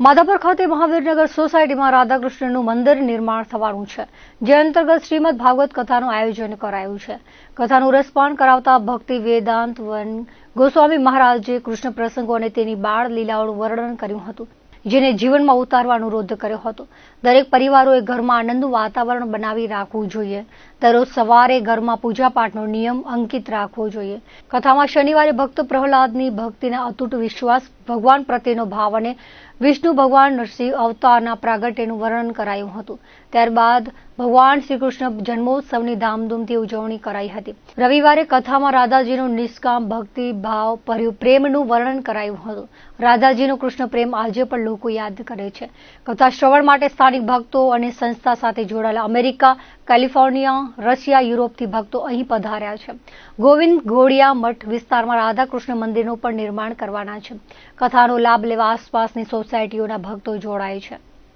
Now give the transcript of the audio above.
માધાપર ખાતે મહાવીરનગર સોસાયટીમાં રાધાકૃષ્ણનું મંદિર નિર્માણ થવાનું છે, જે અંતર્ગત શ્રીમદ ભાગવત કથાનું આયોજન કરાયું છે. કથાનું રસપાન કરાવતા ભક્તિ, વેદાંત વન ગોસ્વામી મહારાજે કૃષ્ણ પ્રસંગો અને તેની બાળ લીલાઓનું વર્ણન કર્યું હતું. જેને જીવનમાં ઉતારવા અનુરોધ કર્યો હતો. દરેક પરિવારોએ ઘરમાં આનંદનું વાતાવરણ બનાવી રાખવું જોઈએ. દરરોજ સવારે ઘરમાં પૂજાપાઠનો નિયમ અંકિત રાખવો જોઈએ. કથામાં શનિવારે ભક્ત પ્રહલાદની ભક્તિના અતૂટ વિશ્વાસ, ભગવાન પ્રત્યેનો ભાવ અને વિષ્ણુ ભગવાન નરસિંહ અવતારના પ્રાગટ્યનું વર્ણન કરાયું હતું. ત્યારબાદ ભગવાન શ્રી કૃષ્ણ જન્મોત્સવની ધામધૂમથી ઉજવણી કરાઈ હતી. રવિવારે કથામાં રાધાજીનું નિષ્કામ ભક્તિ, ભાવ, ભર્યું પ્રેમનું વર્ણન કરાયું હતું. રાધાજીનો કૃષ્ણ પ્રેમ આજે પણ લોકો યાદ કરે છે. કથા શ્રવણ માટે સ્થાનિક ભક્તો અને સંસ્થા સાથે જોડાયેલા અમેરિકા, કેલિફોર્નિયા, રશિયા, યુરોપથી ભક્તો અહીં પધાર્યા છે. ગોવિંદ ઘોડિયા મઠ વિસ્તારમાં રાધાકૃષ્ણ મંદિરનું પણ નિર્માણ કરવાના છે. કથાનો લાભ લેવા આસપાસની સોસાયટીઓના ભક્તો જોડાય છે.